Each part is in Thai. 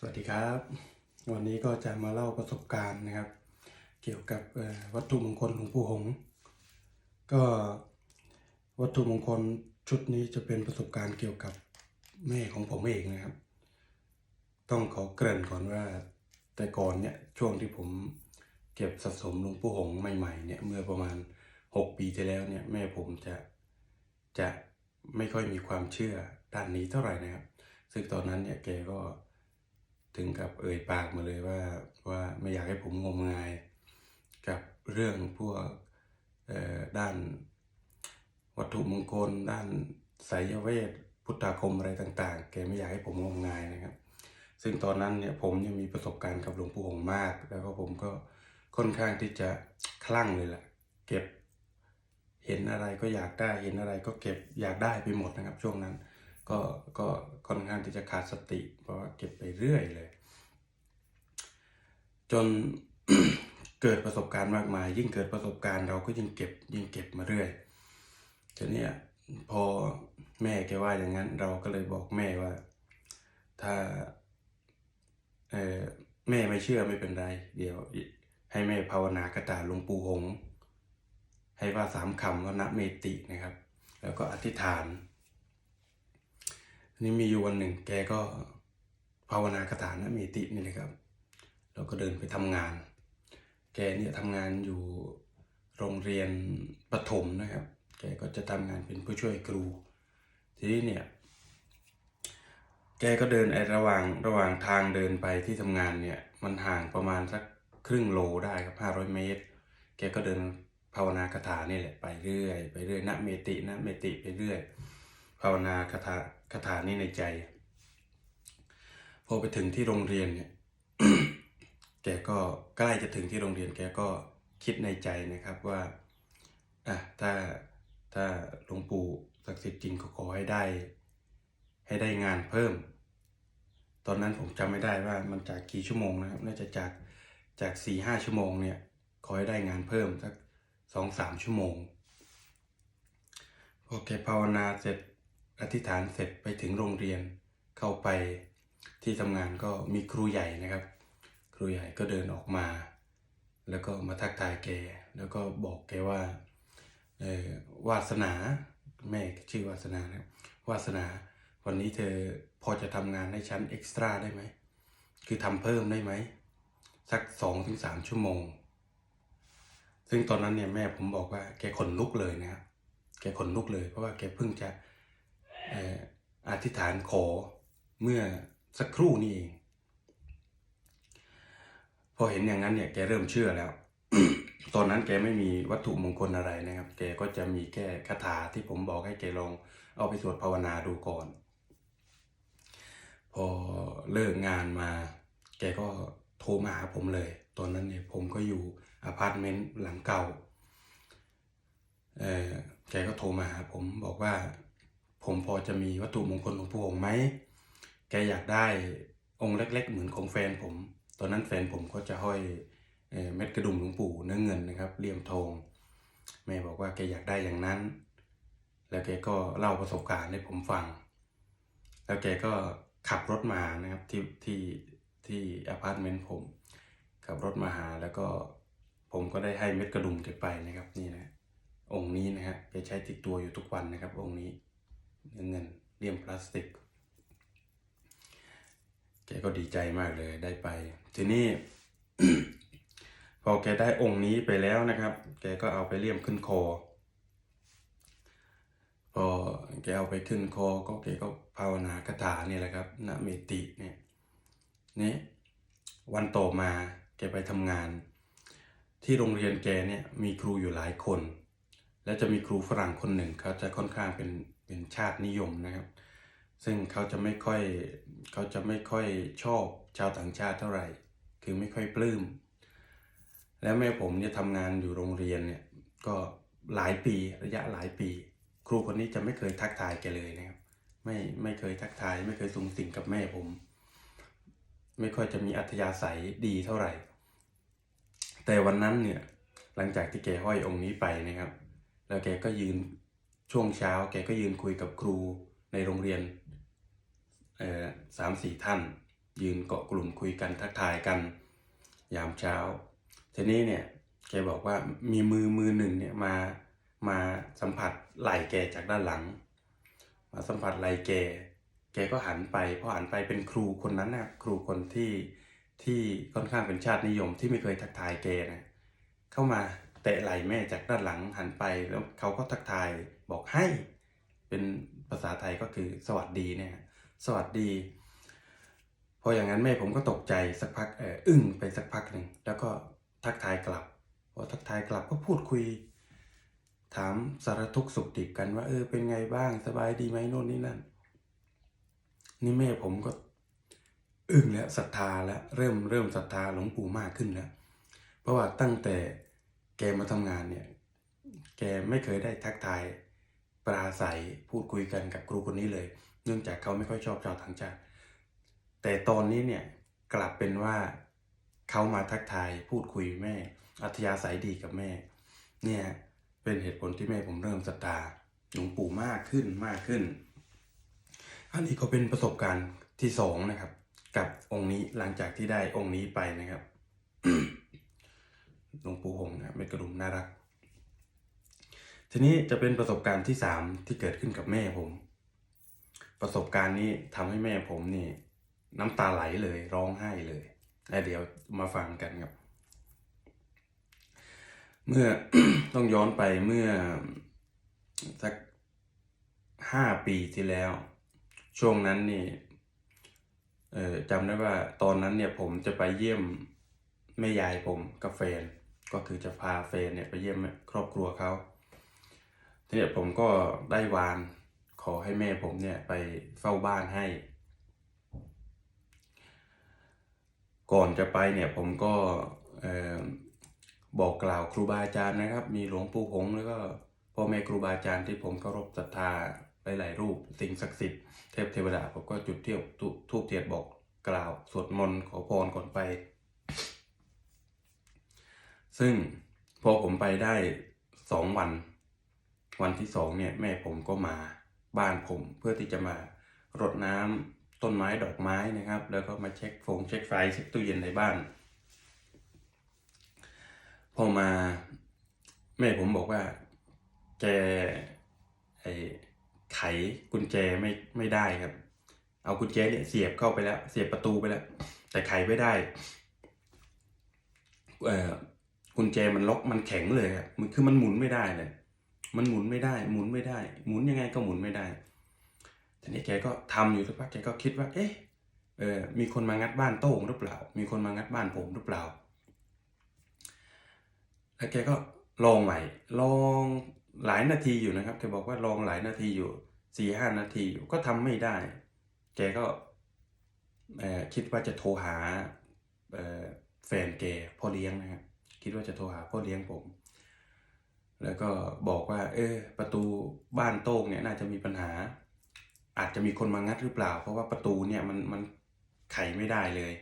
สวัสดีครับ วันนี้ก็จะมาเล่าประสบการณ์นะครับ เกี่ยวกับวัตถุมงคลหลวงปู่หง ก็วัตถุมงคลชุดนี้จะเป็นประสบการณ์เกี่ยวกับแม่ของผมเองนะครับ ต้องขอเกริ่นก่อนว่าแต่ก่อนเนี่ยช่วงที่ผมเก็บสะสมหลวงปู่หงใหม่ๆเนี่ยเมื่อประมาณ 6 ปีที่แล้วเนี่ยแม่ผมจะจะไม่ค่อยมีความเชื่อด้านนี้เท่าไหร่นะครับ ซึ่งตอนนั้นเนี่ยแกก็ ถึงกับเอ่ยปากมาเลยว่าว่าไม่อยากให้ผมงมงายกับเรื่องพวกด้านวัตถุมงคล ด้านไสยเวทพุทธาคมอะไรต่าง ๆ แกไม่อยากให้ผมงมงายนะครับ ซึ่งตอนนั้นเนี่ยผมยังมีประสบการณ์กับหลวงปู่หงส์มาก แล้วก็ผมก็ค่อนข้างที่จะคลั่งเลยแหละเก็บเห็นอะไรก็อยากได้เห็นอะไรก็เก็บอยากได้ไปหมดนะครับ ช่วงนั้น ก็ก็ค่อนข้างที่จะขาดสติ เพราะว่าเก็บไปเรื่อยเลย จนเกิดประสบการณ์มากมาย ยิ่งเกิดประสบการณ์เราก็ยิ่งเก็บ ยิ่งเก็บมาเรื่อยทีเนี้ยพอแม่แกว่าอย่างนั้น เราก็เลยบอกแม่ว่า ถ้าเออแม่ไม่เชื่อไม่เป็นไร เดี๋ยว ให้แม่ภาวนากระตาหลวงปู่หง ให้ว่าสามคำว่านะเมตินะครับ แล้วก็อธิษฐานนี่มีอยู่วันหนึ่ง แกก็ภาวนากระถานะเมตินี่เลยครับ เราก็เดินไปทำงาน แกเนี่ยทำงานอยู่โรงเรียนประถมนะครับ แกก็จะทำงานเป็นผู้ช่วยครู ทีนี้เนี่ย แกก็เดินไอ้ระหว่างระหว่างทางเดินไปที่ทำงานเนี่ย มันห่างประมาณสักครึ่งโลได้ครับห้าร้อยเมตร แกก็เดินภาวนากถานี่แหละไปเรื่อยไปเรื่อยนะเมตินะเมติไปเรื่อย ภาวนาคาถาคาถานี้ในใจ พอไปถึงที่โรงเรียนเนี่ย แกก็ใกล้จะถึงที่โรงเรียนแกก็คิดในใจนะครับว่าอะถ้าถ้าหลวงปู่ศักดิ์สิทธิ์จริงก็ขอให้ได้ ให้ได้งานเพิ่ม ตอนนั้นผมจำไม่ได้ว่ามันจากกี่ชั่วโมงนะครับ น่าจะจากจากสี่ห้าชั่วโมงเนี่ยขอให้ได้งานเพิ่มสักสองสามชั่วโมงพอแกภาวนาเสร็จอธิษฐานเสร็จไปถึงโรงเรียนเข้าไปที่ทำงานก็มีครูใหญ่นะครับ ครูใหญ่ก็เดินออกมา แล้วก็มาทักทายแก แล้วก็บอกแกว่าเออวาสนาแม่ชื่อวาสนานะวาสนา วันนี้เธอพอจะทำงานให้ฉันเอ็กซ์ตร้าได้ไหม คือทำเพิ่มได้ไหม สักสองถึงสามชั่วโมง ซึ่งตอนนั้นเนี่ยแม่ผมบอกว่าแกขนลุกเลยนะครับแกขนลุกเลย เพราะว่าแกเพิ่งจะอออธิษฐานขอเมื่อสักครู่นี้เอง พอเห็นอย่างนั้นเนี่ยแกเริ่มเชื่อแล้ว ตอนนั้นแกไม่มีวัตถุมงคลอะไรนะครับ แกก็จะมีแค่คาถาที่ผมบอกให้แกลองเอาไปสวดภาวนาดูก่อน พอเลิกงานมา แกก็โทรมาหาผมเลย ตอนนั้นเนี่ยผมก็อยู่อพาร์ตเมนต์หลังเก่าเออแกก็โทรมาหาผมบอกว่า ผมพอจะมีวัตถุมงคลหลวงปู่หงไหม แกอยากได้องค์เล็ก ๆ เหมือนของแฟนผม ตอนนั้นแฟนผมก็จะห้อยเอเม็ดกระดุมหลวงปู่เนื้อเงินนะครับเลี่ยมทองแม่บอกว่าแกอยากได้อย่างนั้น แล้วแกก็เล่าประสบการณ์ให้ผมฟัง แล้วแกก็ขับรถมานะครับที่ที่ที่อพาร์ตเมนต์ผมขับรถมาหาแล้วก็ผมก็ได้ให้เม็ดกระดุมแกไปนะครับนี่นะองค์นี้นะฮะแกใช้ติดตัวอยู่ทุกวันนะครับ องค์นี้เนื้อเงินเลี่ยมพลาสติก แกก็ดีใจมากเลยได้ไป ทีนี้ พอแกได้องค์นี้ไปแล้วนะครับ แกก็เอาไปเลี่ยมขึ้นคอ พอแกเอาไปขึ้นคอ ก็แกก็ภาวนาคาถาเนี่ยแหละครับนะเมติเนี่ยนี่วันต่อมาแกไปทำงาน ที่โรงเรียนแกเนี่ยมีครูอยู่หลายคน และจะมีครูฝรั่งคนหนึ่งเขาจะค่อนข้างเป็นเป็นชาตินิยมนะครับ ซึ่งเขาจะไม่ค่อยเขาจะไม่ค่อยชอบชาวต่างชาติเท่าไหร่ คือไม่ค่อยปลื้ม แล้วแม่ผมเนี่ยทำงานอยู่โรงเรียนเนี่ยก็หลายปีระยะหลายปี ครูคนนี้จะไม่เคยทักทายแกเลยนะครับไม่ไม่เคยทักทาย ไม่เคยสูงสิงกับแม่ผม ไม่ค่อยจะมีอัธยาศัยดีเท่าไหร่ แต่วันนั้นเนี่ยหลังจากที่แกห้อยองค์นี้ไปนะครับ แล้วแกก็ยืนช่วงเช้า แกก็ยืนคุยกับครูในโรงเรียน สามสี่ท่าน ยืนเกาะกลุ่มคุยกันทักทายกันยามเช้า ทีนี้เนี่ยแกบอกว่ามีมือมือหนึ่งเนี่ยมามาสัมผัสไหล่แกจากด้านหลัง มาสัมผัสไหล่แก แกก็หันไปพอหันไปเป็นครูคนนั้นนะครูคนที่ที่ค่อนข้างเป็นชาตินิยมที่ไม่เคยทักทายแกนะเข้ามาเตะไหล่แม่จากด้านหลังหันไปแล้วเขาก็ทักทายบอกให้ เป็นภาษาไทยก็คือสวัสดีเนี่ย สวัสดี พออย่างนั้นแม่ผมก็ตกใจสักพักเอออึ้งไปสักพักหนึ่งแล้วก็ทักทายกลับพอทักทายกลับก็พูดคุย ถามสารทุกสุขดิบกันว่าเออเป็นไงบ้างสบายดีไหมโน่นนี่นั่น นี่แม่ผมก็อึ้งแล้วศรัทธาแล้วเริ่มเริ่มศรัทธาหลวงปู่มากขึ้นแล้วเพราะว่าตั้งแต่แกมาทำงานเนี่ย แกไม่เคยได้ทักทายปราศัยพูดคุยกันกับครูคนนี้เลย เนื่องจากเขาไม่ค่อยชอบชาวต่างชาติแต่ตอนนี้เนี่ยกลับเป็นว่าเขามาทักทายพูดคุยแม่ อัธยาศัยดีกับแม่ เนี่ยเป็นเหตุผลที่แม่ผมเริ่มศรัทธาหลวงปู่มากขึ้นมากขึ้น อันนี้ก็เป็นประสบการณ์ที่สองนะครับ กับองค์นี้หลังจากที่ได้องค์นี้ไปนะครับหลวงปู่หงส์นะเม็ดกระดุมน่ารัก ทีนี้จะเป็นประสบการณ์ที่สามที่เกิดขึ้นกับแม่ผม ประสบการณ์นี้ทำให้แม่ผมนี่ น้ำตาไหลเลยร้องไห้เลยและเดี๋ยวมาฟังกันครับ เมื่อต้องย้อนไปเมื่อสักห้าปีที่แล้ว ช่วงนั้นนี่เออจำได้ว่าตอนนั้นเนี่ยผมจะไปเยี่ยมแม่ยายผมกับแฟน ก็คือจะพาแฟนเนี่ยไปเยี่ยมครอบครัวเขาทีนี้ผมก็ได้วาน ขอให้แม่ผมเนี่ยไปเฝ้าบ้านให้ ก่อนจะไปเนี่ยผมก็บอกกล่าวครูบาอาจารย์นะครับ มีหลวงปู่หงแล้วก็พ่อแม่ครูบาอาจารย์ที่ผมเคารพศรัทธาหลายๆรูปสิ่งศักดิ์สิทธิ์เทพเทวดาผมก็จุดเที่ยบทูบเทียนบอกกล่าวสวดมนต์ขอพรก่อนไป ซึ่งพอผมไปได้สองวัน วันที่สองเนี่ยแม่ผมก็มา บ้านผม เพื่อที่จะมารดน้ำต้นไม้ดอกไม้นะครับ แล้วก็มาเช็คฟงเช็คไฟเช็คตู้เย็นในบ้าน พอมาแม่ผมบอกว่าแกไอไขกุญแจไม่ไม่ได้ครับ เอากุญแจเนี่ยเสียบเข้าไปแล้ว เสียบประตูไปแล้ว แต่ไขไม่ได้เอ่อกุญแจมันล็อกมันแข็งเลยครับมันคือมันหมุนไม่ได้เลย มันหมุนไม่ได้ หมุนไม่ได้ หมุนยังไงก็หมุนไม่ได้ทีนี้แกก็ทำอยู่สักพักแกก็คิดว่า เอ๊ะเออมีคนมางัดบ้านโต้งหรือเปล่า มีคนมางัดบ้านผมหรือเปล่า แล้วแกก็ลองใหม่ ลองหลายนาทีอยู่นะครับแกบอกว่าลองหลายนาทีอยู่สี่ห้านาทีอยู่ก็ทำไม่ได้ แกก็คิดว่าจะโทรหาแฟนแกพ่อเลี้ยงนะครับคิดว่าจะโทรหาพ่อเลี้ยงผม แล้วก็บอกว่า เออประตูบ้านโต้งเนี่ยน่าจะมีปัญหา อาจจะมีคนมางัดหรือเปล่า เพราะว่าประตูเนี่ยมันมันไขไม่ได้เลย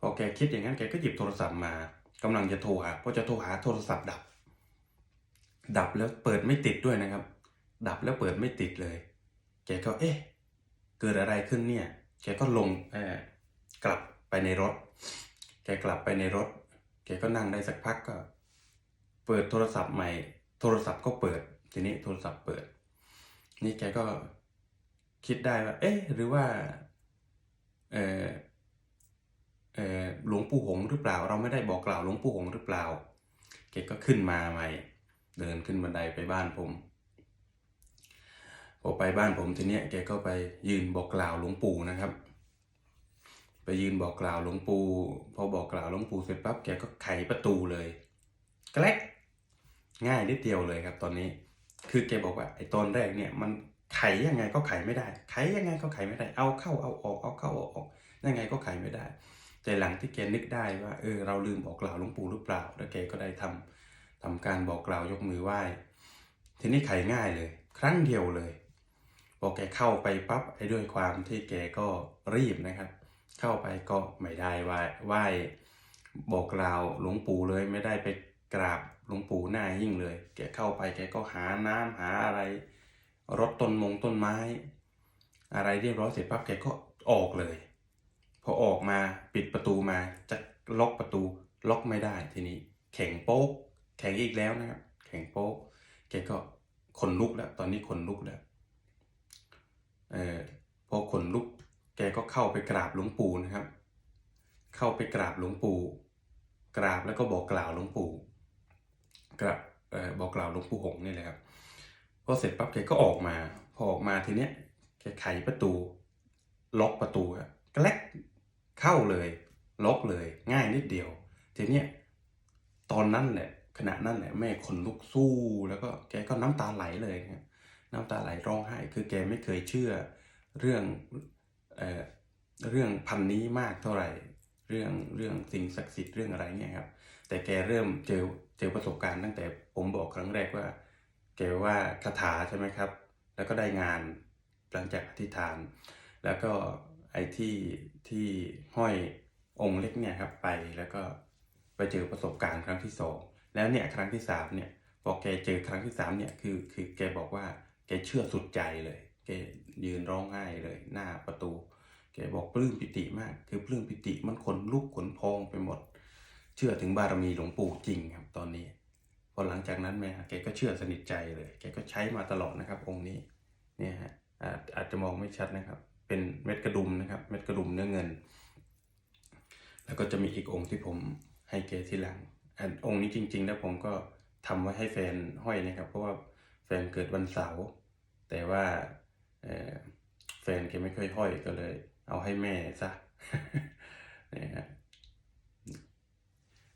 พอแกคิดอย่างนั้นแกก็หยิบโทรศัพท์มากำลังจะโทรหาพอจะโทรหาโทรศัพท์ดับ ดับแล้วเปิดไม่ติดด้วยนะครับ ดับแล้วเปิดไม่ติดเลย แกก็เอ๊ะเกิดอะไรขึ้นเนี่ย แกก็ลงเออกลับไปในรถ แกกลับไปในรถ แกก็นั่งได้สักพักก็ เปิดโทรศัพท์ใหม่ โทรศัพท์ก็เปิด ทีนี้โทรศัพท์เปิด นี่แกก็คิดได้ว่า เอ๊ะ หรือว่า เออเออหลวงปู่หงหรือเปล่า เราไม่ได้บอกกล่าวหลวงปู่หงหรือเปล่า แกก็ขึ้นมาใหม่ เดินขึ้นบันไดไปบ้านผมพอไปบ้านผมทีเนี้ยแกก็ไปยืนบอกกล่าวหลวงปู่นะครับ ไปยืนบอกกล่าวหลวงปู่พอบอกกล่าวหลวงปู่เสร็จปั๊บแกก็ไขประตูเลยแกลก ง่ายนิดเดียวเลยครับตอนนี้ คือแกบอกว่าไอ้ตอนแรกเนี่ยมันไขยังไงก็ไขไม่ได้ ไขยังไงก็ไขไม่ได้ เอาเข้าเอาออกเอาเข้าเอาออกยังไงก็ไขไม่ได้ แต่หลังที่แกนึกได้ว่าเออเราลืมบอกกล่าวหลวงปู่หรือเปล่า แล้วแกก็ได้ทำทำการบอกกล่าวยกมือไหว้ ทีนี้ไขง่ายเลย ครั้งเดียวเลยพอแกเข้าไปปั๊บไอ้ด้วยความที่แกก็รีบนะครับ เข้าไปก็ไม่ได้ไหว้ไหว้บอกกล่าวหลวงปู่เลยไม่ได้ไปกราบ หลวงปู่หน้ายิ่งเลย แกเข้าไปแกก็หาน้ำหาอะไรรดต้นมงต้นไม้ อะไรเรียบร้อยเสร็จปั๊บแกก็ออกเลย พอออกมาปิดประตูมาจะล็อกประตูล็อกไม่ได้ทีนี้ แข็งโป๊กแข็งอีกแล้วนะครับ แข็งโป๊กแกก็ขนลุกแล้ว ตอนนี้ขนลุกแล้วเออพอขนลุก แกก็เข้าไปกราบหลวงปู่นะครับ เข้าไปกราบหลวงปู่ กราบแล้วก็บอกกล่าวหลวงปู่ กราบอกกล่าวหลวงปู่หงนี่แหละครับพอเสร็จปั๊บแกก็ออกมา พอออกมาทีเนี้ยแกไขประตู ล็อกประตูอะแกลกเข้าเลย ล็อกเลย ง่ายนิดเดียว ทีเนี้ยตอนนั้นแหละ ขณะนั้นแหละแม่ขนลุกสู้แล้วก็แกก็น้ำตาไหลเลยนะครับน้ำตาไหลร้องไห้ คือแกไม่เคยเชื่อเรื่องเอ่อเรื่องพันนี้มากเท่าไหร่ เรื่องเรื่องสิ่งศักดิ์สิทธิ์เรื่องอะไรเนี่ยครับ แต่แกเริ่มเจอ เจอประสบการณ์ตั้งแต่ผมบอกครั้งแรกว่าแกว่าคาถาใช่ไหมครับ แล้วก็ได้งานหลังจากอธิษฐาน แล้วก็ไอ้ที่ที่ห้อยองค์เล็กเนี่ยครับไปแล้วก็ไปเจอประสบการณ์ครั้งที่สองแล้วเนี่ยครั้งที่สามเนี่ยพอแกเจอครั้งที่สามเนี่ยคือคือแกบอกว่าแกเชื่อสุดใจเลยแกยืนร้องไห้เลย หน้าประตู แกบอกปลื้มปิติมาก คือปลื้มปิติมันขนลุกขนพองไปหมด เชื่อถึงบารมีหลวงปู่จริงครับตอนนี้พอหลังจากนั้นแม่แกก็เชื่อสนิทใจเลย แกก็ใช้มาตลอดนะครับ องค์นี้เนี่ยฮะอาจจะมองไม่ชัดนะครับ เป็นเม็ดกระดุมนะครับ เม็ดกระดุมเนื้อเงิน แล้วก็จะมีอีกองค์ที่ผมให้แกทีหลังอันองค์นี้จริง ๆ แล้วผมก็ทำไว้ให้แฟนห้อยนะครับ เพราะว่าแฟนเกิดวันเสาร์แต่ว่าแฟนแกไม่เคยห้อยก็เลย เอาให้แม่ซะเนี่ยฮะ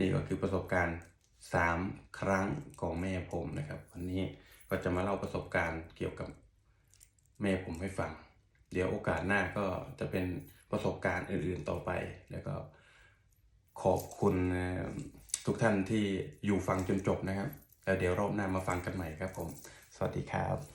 นี่ก็คือประสบการณ์สามครั้งของแม่ผมนะครับ วันนี้ก็จะมาเล่าประสบการณ์เกี่ยวกับแม่ผมให้ฟัง เดี๋ยวโอกาสหน้าก็จะเป็นประสบการณ์อื่นๆต่อไป แล้วก็ขอบคุณทุกท่านที่อยู่ฟังจนจบนะครับแล้วเดี๋ยวรอบหน้ามาฟังกันใหม่ครับผม สวัสดีครับ